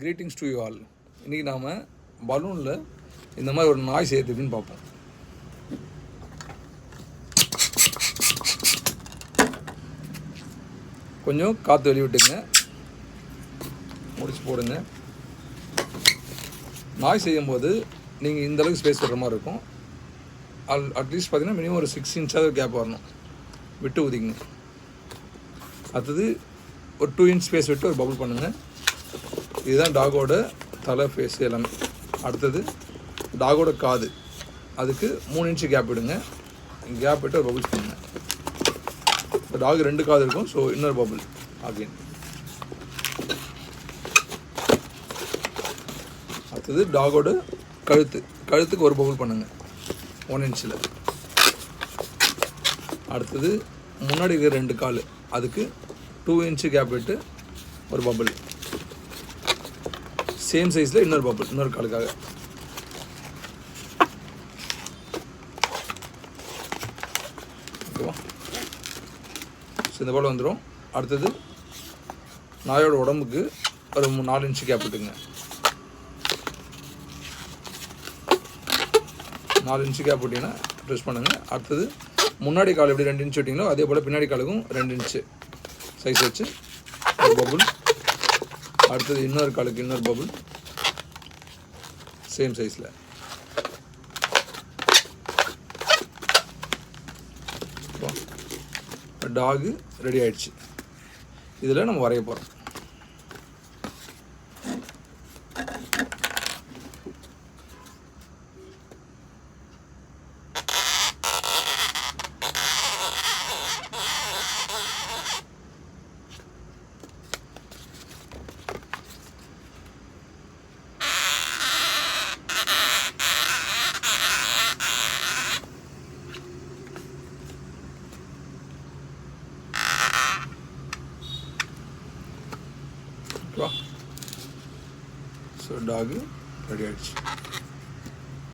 Greetings to you all இன்றைக்கி நாம் பலூனில் இந்த மாதிரி ஒரு நாய் சேர்த்துக்குன்னு பார்ப்போம். கொஞ்சம் காற்று வெளிவிட்டுங்க முடிச்சு போடுங்க. நாய் செய்யும்போது நீங்கள் இந்த அளவுக்கு ஸ்பேஸ் விடுற மாதிரி இருக்கும். அல் அட்லீஸ்ட் பார்த்தீங்கன்னா மினிமம் ஒரு சிக்ஸ் இன்ச்சாவது கேப் வரணும். விட்டு ஊதிங்க அடுத்தது ஒரு டூ இன்ச் ஸ்பேஸ் விட்டு ஒரு பபுள் பண்ணுங்கள் இதுதான் டாகோட தலை ஃபேஸ் எல்லாமே. அடுத்தது டாகோட காது. அதுக்கு மூணு இன்ச்சு கேப் விடுங்க. கேப் விட்டு ஒரு பபுள்ஸ் பண்ணுங்க இப்போ டாக் ரெண்டு காது இருக்கும் ஸோ இன்னொரு பபுள் அகைன் அடுத்தது டாகோட கழுத்து. கழுத்துக்கு ஒரு பபுள் பண்ணுங்க. ஒன் இன்ச்சில் அடுத்தது முன்னாடி இருக்கிற ரெண்டு கால். அதுக்கு டூ இன்ச்சு கேப் விட்டு ஒரு பபுள் சேம் சைஸில் இன்னொரு பப்பிள் இன்னொரு காலுக்காக. ஓகேவா? ஸோ இந்த போல் வந்துடும் அடுத்தது நாயோட உடம்புக்கு ஒரு மூணு நாலு இன்ச்சு கேப் விட்டுங்க நாலு இன்ச்சு கேப் விட்டிங்கன்னா ட்ரெஸ் பண்ணுங்கள் அடுத்தது முன்னாடி கால் எப்படி ரெண்டு இன்ச்சு விட்டிங்களோ அதே போல் பின்னாடி காலுக்கும் ரெண்டு இன்ச்சு சைஸ் வச்சு ஒரு பபுள் அடுத்தது இன்னொரு காலுக்கு இன்னொரு பபுள் சேம் சைஸில் டாகு ரெடி ஆயிடுச்சு. இதில் நம்ம வரைய போகிறோம் ஓகேவா ஸோ டாகு ரெடி ஆயிடுச்சு